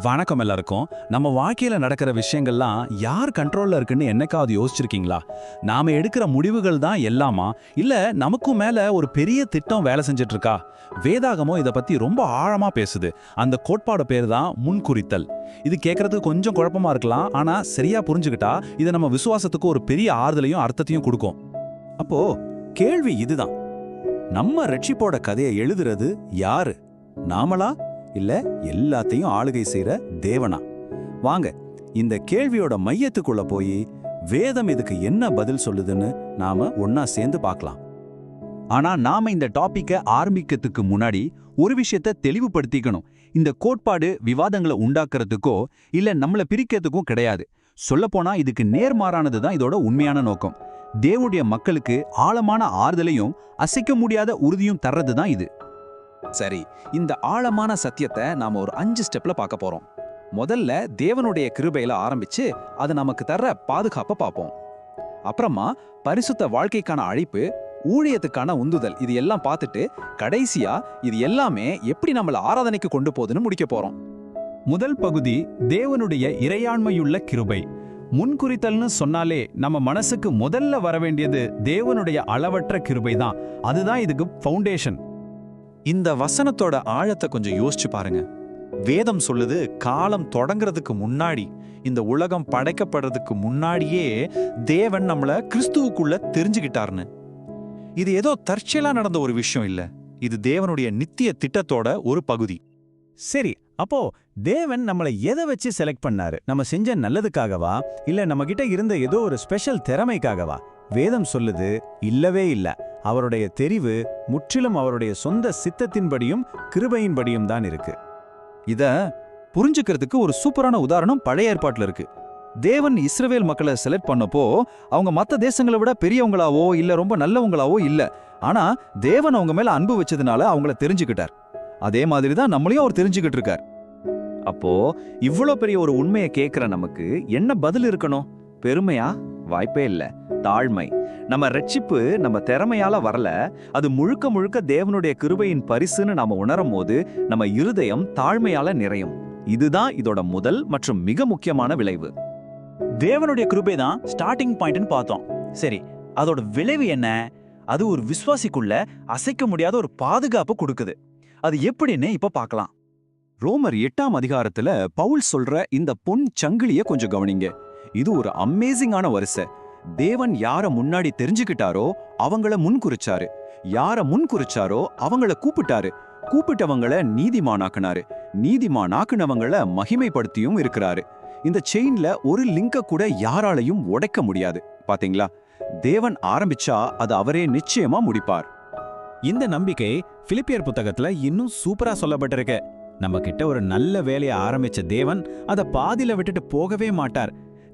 வணக்கம் எல்லாருக்கும். நம்ம வாழ்க்கையில நடக்கிற விஷயங்கள்லாம் யார் கண்ட்ரோல்ல இருக்குன்னு என்னைக்காவது யோசிச்சிருக்கீங்களா? நாம எடுக்கிற முடிவுகள் தான் எல்லாமா? இல்ல நமக்கும் மேல ஒரு பெரிய திட்டம் வேலை செஞ்சுட்டு இருக்கா வேதாகமோ இத பத்தி ரொம்ப ஆழமா பேசுது. அந்த கோட்பாடு பேர் தான் முன்குறித்தல். இது கேட்குறதுக்கு கொஞ்சம் குழப்பமா இருக்கலாம். ஆனா சரியா புரிஞ்சுக்கிட்டா இது நம்ம விசுவாசத்துக்கு ஒரு பெரிய ஆறுதலையும் அர்த்தத்தையும் கொடுக்கும். அப்போ கேள்வி இதுதான். நம்ம ரட்சிப்போட கதையை எழுதுறது யாரு? நாமளா? இல்ல எல்லாத்தையும் ஆளுகை செய்யற தேவனா? வாங்க இந்த கேள்வியோட மையத்துக்குள்ள போய் வேதம் இதுக்கு என்ன பதில் சொல்லுதுன்னு நாம ஒன்னா சேர்ந்து பார்க்கலாம். ஆனா நாம இந்த டாபிக்க ஆரம்பிக்கிறதுக்கு முன்னாடி ஒரு விஷயத்த தெளிவுபடுத்திக்கணும். இந்த கோட்பாடு விவாதங்களை உண்டாக்குறதுக்கோ இல்ல நம்மள பிரிக்கிறதுக்கும் கிடையாது. சொல்லப்போனா இதுக்கு நேர்மாறானது தான் இதோட உண்மையான நோக்கம். தேவனுடைய மக்களுக்கு ஆழமான ஆறுதலையும் அசைக்க முடியாத உறுதியும் தர்றது தான் இது. சரி இந்த ஆழமான சத்தியத்தை நாம ஒரு அஞ்சு ஸ்டெப்ல பார்க்க போறோம். முதல்ல தேவனுடைய கிருபையில ஆரம்பிச்சு அது நமக்கு தர்ற பாதுகாப்பை பார்ப்போம். அப்புறமா பரிசுத்த வாழ்க்கைக்கான அழைப்பு ஊழியத்துக்கான உந்துதல் இது எல்லாம் பார்த்துட்டு கடைசியா இது எல்லாமே எப்படி நம்மள ஆராதனைக்கு கொண்டு போகுதுன்னு முடிக்க போறோம். முதல் பகுதி தேவனுடைய இறையாண்மையுள்ள கிருபை. முன்குறித்தல்னு சொன்னாலே நம்ம மனசுக்கு முதல்ல வர வேண்டியது தேவனுடைய அளவற்ற கிருபை தான். அதுதான் இதுக்கு ஃபவுண்டேஷன் இந்த வசனத்தோட ஆழத்தை கொஞ்சம் யோசிச்சு பாருங்க. வேதம் சொல்லுது காலம் தொடங்குறதுக்கு முன்னாடி இந்த உலகம் படைக்கப்படுறதுக்கு முன்னாடியே தேவன் நம்மள கிறிஸ்துவுக்குள்ள தெரிஞ்சுக்கிட்டார்னு இது ஏதோ தற்செயலா நடந்த ஒரு விஷயம் இல்ல. இது தேவனுடைய நித்திய திட்டத்தோட ஒரு பகுதி. சரி அப்போ தேவன் நம்மளை எதை வச்சு செலக்ட் பண்ணாரு? நம்ம செஞ்ச நல்லதுக்காகவா? இல்ல நம்ம கிட்ட இருந்த ஏதோ ஒரு ஸ்பெஷல் திறமைக்காகவா? வேதம் சொல்லுது இல்லவே இல்லை. அவருடைய தெரிவு முற்றிலும் அவருடைய சொந்த சித்தத்தின்படியும் கிருபையின்படியும் தான் இருக்கு. இத புரிஞ்சுக்கிறதுக்கு ஒரு சூப்பரான உதாரணம் பழைய ஏற்பாட்டுல இருக்கு. தேவன் இஸ்ரவேல் மக்களை செலக்ட் பண்ணப்போ அவங்க மத்த தேசங்களை விட பெரியவங்களாவோ இல்ல ரொம்ப நல்லவங்களாவோ இல்ல. ஆனா தேவன் அவங்க மேல அன்பு வச்சதுனால அவங்கள தெரிஞ்சுக்கிட்டார். அதே மாதிரி தான் நம்மளையும் அவர் தெரிஞ்சுக்கிட்டு இருக்கார். அப்போ இவ்வளோ பெரிய ஒரு உண்மையை கேட்குற நமக்கு என்ன பதில் இருக்கணும்? பெருமையா? வாய்ப்பே இல்ல. தாழ்மை. நம்ம ரட்சிப்பு நம்ம திறமையால வரல. அது முழுக்க முழுக்க தேவனுடைய கிருபையின் பரிசுன்னு நாம உணரும் போது நம்ம இருதயம் தாழ்மையால நிறையும். இதுதான் இதோட முதல் மற்றும் மிக முக்கியமான விளைவு. தேவனுடைய கிருபை தான் ஸ்டார்டிங் பாயிண்ட்னு பார்த்தோம். சரி அதோட விளைவு என்ன? அது ஒரு விசுவாசிக்குள்ள அசைக்க முடியாத ஒரு பாதுகாப்பு கொடுக்குது. அது எப்படின்னு இப்ப பார்க்கலாம். ரோமர் எட்டாம் அதிகாரத்துல பவுல் சொல்ற இந்த பொன் சங்கிலிய கொஞ்சம் கவனிங்க. இது ஒரு அமேசிங்கான வரிசை. தேவன் யார முன்னாடி தெரிஞ்சுக்கிட்டாரோ அவங்கள முன்குறிச்சாரு. யார முன்குறிச்சாரோ அவங்கள கூப்பிட்டாரு. கூப்பிட்டவங்கள நீதிமானாக்குனாரு. நீதிமானாக்குனவங்கள மகிமைப்படுத்தியும் இருக்கிறாரு. இந்த செயின்ல ஒரு லிங்க கூட யாராலையும் உடைக்க முடியாது. பாத்தீங்களா? தேவன் ஆரம்பிச்சா அது அவரே நிச்சயமா முடிப்பார். இந்த நம்பிக்கை பிலிப்பியர் புத்தகத்துல இன்னும் சூப்பரா சொல்லப்பட்டிருக்கு. நம்ம கிட்ட ஒரு நல்ல வேலையை ஆரம்பிச்ச தேவன் அதை பாதியில விட்டுட்டு போகவே மாட்டார்.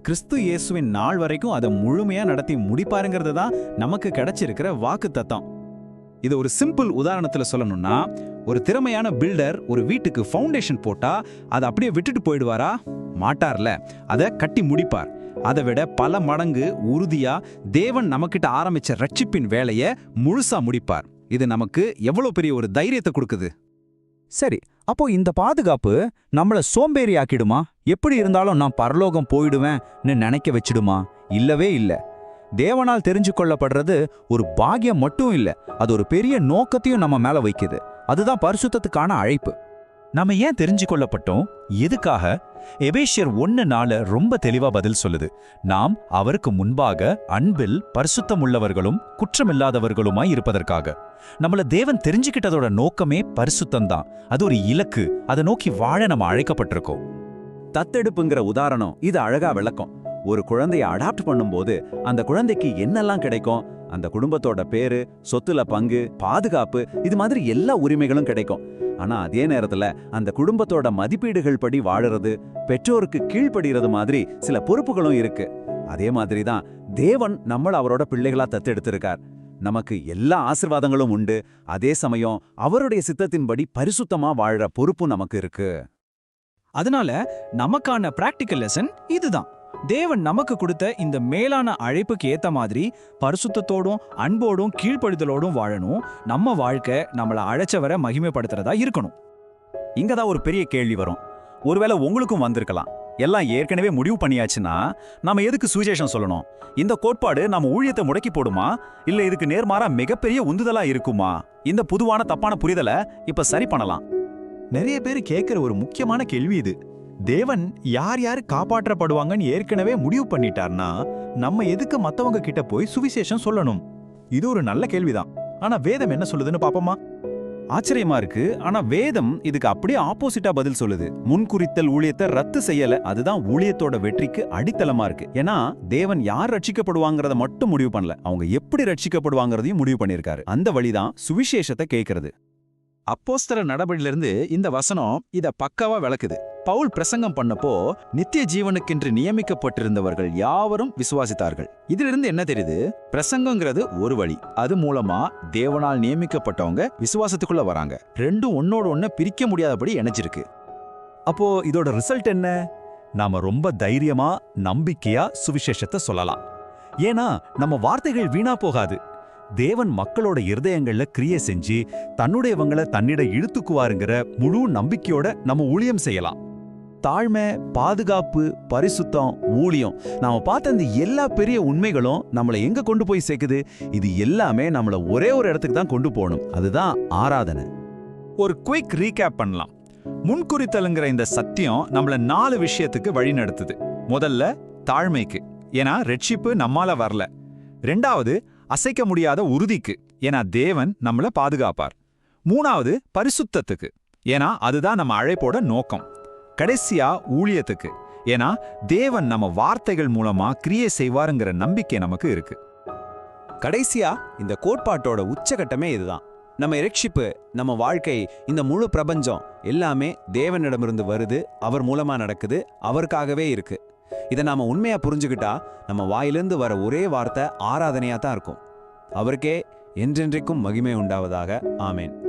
கிறிஸ்து இயேசுவின் நாள் வரைக்கும் அதை முழுமையா நடத்தி முடிப்பாருங்கிறது தான் நமக்கு கிடைச்சிருக்கிற வாக்கு தத்தம் இது ஒரு சிம்பிள் உதாரணத்துல சொல்லணும்னா ஒரு திறமையான பில்டர் ஒரு வீட்டுக்கு ஃபவுண்டேஷன் போட்டா அதை அப்படியே விட்டுட்டு போயிடுவாரா? மாட்டார்ல. அதை கட்டி முடிப்பார். அதை விட பல மடங்கு உறுதியா தேவன் நமக்கிட்ட ஆரம்பிச்ச ரட்சிப்பின் வேலையை முழுசா முடிப்பார். இது நமக்கு எவ்வளவு பெரிய ஒரு தைரியத்தை கொடுக்குது? சரி அப்போ இந்த பாதுகாப்பு நம்மள சோம்பேறி ஆக்கிடுமா எப்படி இருந்தாலும் நான் பரலோகம் போயிடுவேன்னு நினைக்க வச்சிடுமா? இல்லவே இல்ல. தேவனால் தெரிஞ்சு கொள்ளப்படுறது ஒரு பாகியம் மட்டும் இல்ல அது ஒரு பெரிய நோக்கத்தையும் நம்ம மேல வைக்குது. அதுதான் பரிசுத்தத்துக்கான அழைப்பு. நாம ஏன் தெரிஞ்சு கொள்ளப்பட்டோம் எதுக்காக? எபேஷியர் ஒன்னு நாள ரொம்ப தெளிவா பதில் சொல்லுது. நாம் அவருக்கு முன்பாக அன்பில் பரிசுத்தமுள்ளவர்களும் குற்றமில்லாதவர்களுமாய் இருப்பதற்காக. நம்மள தேவன் தெரிஞ்சுக்கிட்டதோட நோக்கமே பரிசுத்தம் தான் அது ஒரு இலக்கு. அதை நோக்கி வாழ நம்ம அழைக்கப்பட்டிருக்கோம். தத்தெடுப்புங்கிற உதாரணம் இது அழகா விளக்கம். ஒரு குழந்தைய அடாப்ட் பண்ணும்போது அந்த குழந்தைக்கு என்னெல்லாம் கிடைக்கும்? அந்த குடும்பத்தோட பேரு சொத்துல பங்கு பாதுகாப்பு இது மாதிரி எல்லா உரிமைகளும் கிடைக்கும். ஆனா அதே நேரத்துல அந்த குடும்பத்தோட மதிப்பீடுகள் படி வாழறது பெற்றோருக்கு கீழ்ப்படுகிறது மாதிரி சில பொறுப்புகளும் இருக்கு. அதே மாதிரி தான் தேவன் நம்மள அவரோட பிள்ளைகளா தத்தெடுத்திருக்கார். நமக்கு எல்லா ஆசிர்வாதங்களும் உண்டு. அதே சமயம் அவருடைய சித்தத்தின்படி பரிசுத்தமா வாழற பொறுப்பு நமக்கு இருக்கு. அதனால நமக்கான பிராக்டிக்கல் லெசன் இதுதான். தேவன் நமக்கு கொடுத்த இந்த மேலான அழைப்புக்கு ஏத்த மாதிரி பரிசுத்தத்தோடும் அன்போடும் கீழ்ப்படுதலோடும் வாழணும். நம்ம வாழ்க்கை நம்மள அழைச்சவரை மகிமைப்படுத்துறதா இருக்கணும். இங்க தான் ஒரு பெரிய கேள்வி வரும். ஒருவேளை உங்களுக்கும் வந்திருக்கலாம். எல்லாம் ஏற்கனவே முடிவு பண்ணியாச்சுன்னா நாம எதுக்கு சுவிசேஷம் சொல்லணும்? இந்த கோட்பாடு நம்ம ஊழியத்தை முடக்கி போடுமா? இல்ல இதுக்கு நேர்மாறா மிகப்பெரிய உந்துதலா இருக்குமா? இந்த பொதுவான தப்பான புரிதலை இப்ப சரி பண்ணலாம். நிறைய பேர் கேட்கிற ஒரு முக்கியமான கேள்வி இது. தேவன் யார் யார் காப்பாற்றப்படுவாங்கன்னு ஏற்கனவே முடிவு பண்ணிட்டார்னா நம்ம எதுக்கு மத்தவங்க கிட்ட போய் சுவிசேஷம் சொல்லணும்? இது ஒரு நல்ல கேள்விதான். ஆனா வேதம் என்ன சொல்லுதுன்னு பாப்போமா? ஆச்சரியமா இருக்கு. ஆனா வேதம் இதுக்கு அப்படியே ஆப்போசிட்டா பதில் சொல்லுது. முன்குறித்தல் ஊழியத்தை ரத்து செய்யல. அதுதான் ஊழியத்தோட வெற்றிக்கு அடித்தளமா இருக்கு. ஏன்னா தேவன் யார் ரட்சிக்கப்படுவாங்கறத மட்டும் முடிவு பண்ணல. அவங்க எப்படி ரட்சிக்கப்படுவாங்கறதையும் முடிவு பண்ணிருக்காரு அந்த வழிதான் சுவிசேஷத்தை கேட்கறது அப்போஸ்தர நடபடியிலிருந்து இந்த வசனம் இத பக்காவா விளக்குது. பவுல் பிரசங்கம் பண்ணப்போ நித்திய ஜீவனுக்கென்று நியமிக்கப்பட்டிருந்தவர்கள் யாவரும் விசுவாசித்தார்கள். இதிலிருந்து என்ன தெரியுது? பிரசங்கங்கிறது ஒரு வழி. அது மூலமா தேவனால் நியமிக்கப்பட்டவங்க விசுவாசத்துக்குள்ள வராங்க. ரெண்டும் ஒன்னோட ஒண்ண பிரிக்க முடியாதபடி இணைஞ்சிருக்கு. அப்போ இதோட ரிசல்ட் என்ன? நாம ரொம்ப தைரியமா நம்பிக்கையா சுவிசேஷத்தை சொல்லலாம். ஏன்னா நம்ம வார்த்தைகள் வீணா போகாது. தேவன் மக்களோட இருதயங்கள்ல கிரிய செஞ்சு தன்னுடையவங்கள தன்னிட இழுத்துக்குவாருங்கிற முழு நம்பிக்கையோட நம்ம ஊழியம் செய்யலாம். தாழ்மை பாதுகாப்பு பரிசுத்தம் ஊழியம் நாம பார்த்த இந்த எல்லா பெரிய உண்மைகளும் நம்மளை எங்க கொண்டு போய் சேர்க்குது? இது எல்லாமே நம்மள ஒரே ஒரு இடத்துக்கு தான் கொண்டு போகணும். அதுதான் ஆராதனை. ஒரு குயிக் ரீகேப் பண்ணலாம். முன்குறித்தலுங்கிற இந்த சத்தியம் நம்மள நாலு விஷயத்துக்கு வழி நடத்துது முதல்ல தாழ்மைக்கு. ஏன்னா ரெட்ஷிப்பு நம்மால வரல. ரெண்டாவது அசைக்க முடியாத உறுதிக்கு. ஏன்னா தேவன் நம்மள பாதுகாப்பார். மூணாவது பரிசுத்தத்துக்கு. ஏன்னா அதுதான் நம்ம அழைப்போட நோக்கம். கடைசியா ஊழியத்துக்கு. ஏன்னா தேவன் நம்ம வார்த்தைகள் மூலமா கிரியை செய்வாருங்கிற நம்பிக்கை நமக்கு இருக்கு. கடைசியா இந்த கோட்பாட்டோட உச்சகட்டமே இதுதான். நம்ம இரட்சிப்பு நம்ம வாழ்க்கை இந்த முழு பிரபஞ்சம் எல்லாமே தேவனிடமிருந்து வருது அவர் மூலமா நடக்குது அவருக்காகவே இருக்கு. இதை நாம உண்மையா புரிஞ்சுக்கிட்டா நம்ம வாயிலிருந்து வர ஒரே வார்த்தை ஆராதனையா தான் இருக்கும். அவருக்கே என்றென்றைக்கும் மகிமை உண்டாவதாக. ஆமேன்.